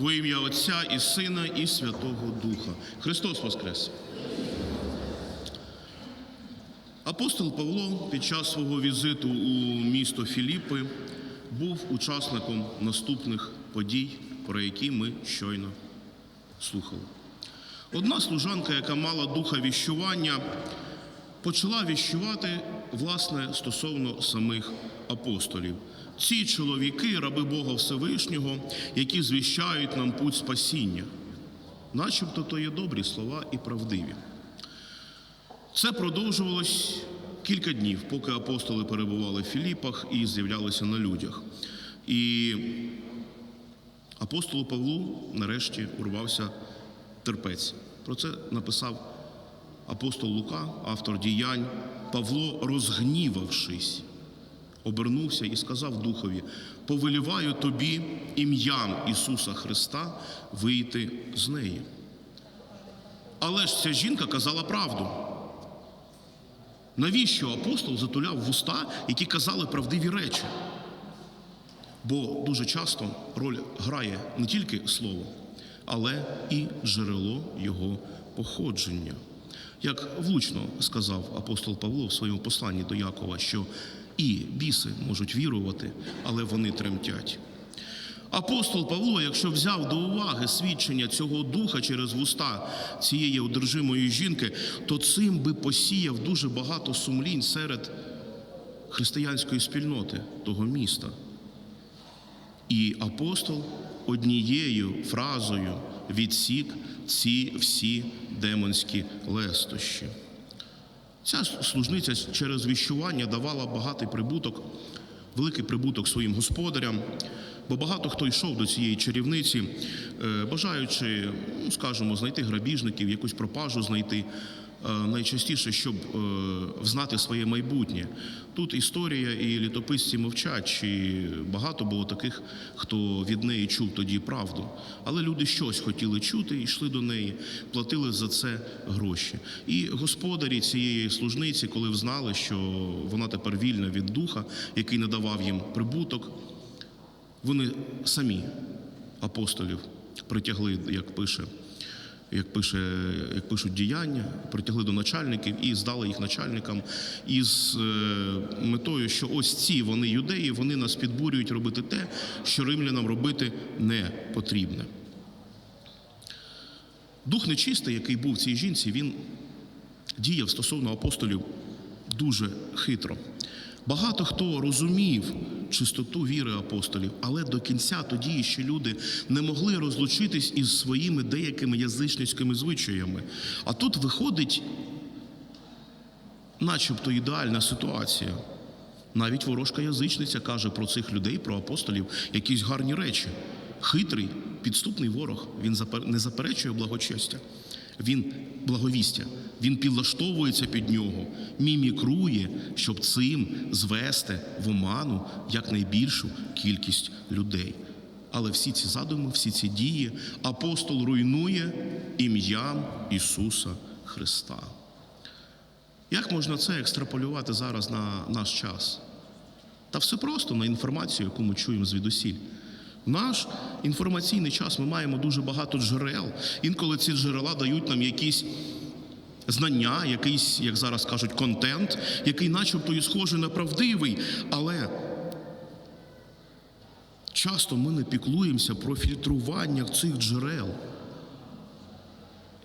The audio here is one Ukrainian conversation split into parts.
Во ім'я Отця і Сина, і Святого Духа. Христос Воскрес! Апостол Павло під час свого візиту у місто Філіппи був учасником наступних подій, про які ми щойно слухали. Одна служанка, яка мала духа віщування, почала віщувати власне стосовно самих апостолів. Ці чоловіки, раби Бога Всевишнього, які звіщають нам путь спасіння, начебто то є добрі слова і правдиві. Це продовжувалось кілька днів, поки апостоли перебували в Філіпах і з'являлися на людях. І апостолу Павлу нарешті урвався терпець. Про це написав апостол Лука, автор діянь. Павло, розгнівавшись, обернувся і сказав Духові: повеліваю тобі ім'ям Ісуса Христа вийти з неї. Але ж ця жінка казала правду. Навіщо апостол затуляв вуста, які казали правдиві речі? Бо дуже часто роль грає не тільки слово, але і джерело його походження. Як влучно сказав апостол Павло в своєму посланні до Якова, що і біси можуть вірувати, але вони тремтять. Апостол Павло, якщо взяв до уваги свідчення цього духа через вуста цієї одержимої жінки, то цим би посіяв дуже багато сумлінь серед християнської спільноти того міста. І апостол однією фразою відсік ці всі демонські лестощі. Ця служниця через віщування давала багатий прибуток, великий прибуток своїм господарям, бо багато хто йшов до цієї чарівниці, е, бажаючи, ну, скажімо, знайти грабіжників, якусь пропажу знайти. е, Найчастіше, щоб е, взнати своє майбутнє. Тут історія і літописці мовчать, чи багато було таких, хто від неї чув тоді правду. Але люди щось хотіли чути, йшли до неї, платили за це гроші. І господарі цієї служниці, коли взнали, що вона тепер вільна від духа, який надавав їм прибуток, вони самі апостолів притягли, як пише. Як пише, як пишуть діяння, притягли до начальників і здали їх начальникам із е, метою, що ось ці вони юдеї, вони нас підбурюють робити те, що римлянам робити не потрібне. Дух нечистий, який був в цій жінці, він діяв стосовно апостолів дуже хитро. Багато хто розумів чистоту віри апостолів, але до кінця тоді ще люди не могли розлучитись із своїми деякими язичницькими звичаями. А тут виходить, начебто, ідеальна ситуація. Навіть ворожка язичниця каже про цих людей, про апостолів, якісь гарні речі. Хитрий, підступний ворог. Він не заперечує благочестя. Він благовістя, він підлаштовується під нього, мімікрує, щоб цим звести в оману якнайбільшу кількість людей. Але всі ці задуми, всі ці дії апостол руйнує ім'ям Ісуса Христа. Як можна це екстраполювати зараз на наш час? Та все просто на інформацію, яку ми чуємо звідусіль. В наш інформаційний час ми маємо дуже багато джерел. Інколи ці джерела дають нам якісь знання, якийсь, як зараз кажуть, контент, який начебто і схожий на правдивий, але часто ми не піклуємося про фільтрування цих джерел.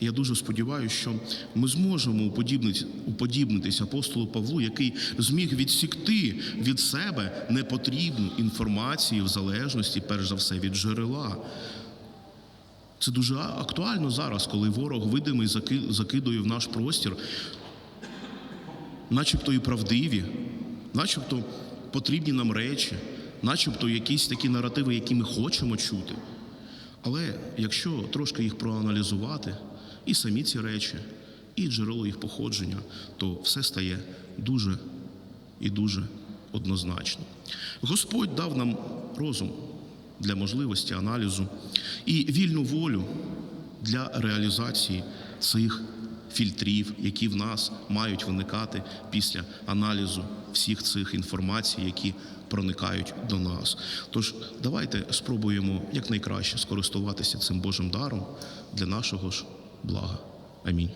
Я дуже сподіваюся, що ми зможемо уподібнити- уподібнитися апостолу Павлу, який зміг відсікти від себе непотрібну інформацію в залежності, перш за все, від джерела. Це дуже актуально зараз, коли ворог видимий закидує в наш простір, начебто і правдиві, начебто потрібні нам речі, начебто якісь такі наративи, які ми хочемо чути. Але якщо трошки їх проаналізувати, і самі ці речі, і джерело їх походження, то все стає дуже і дуже однозначно. Господь дав нам розум для можливості аналізу і вільну волю для реалізації цих фільтрів, які в нас мають виникати після аналізу всіх цих інформацій, які проникають до нас. Тож давайте спробуємо якнайкраще скористуватися цим Божим даром для нашого ж блага. Амінь.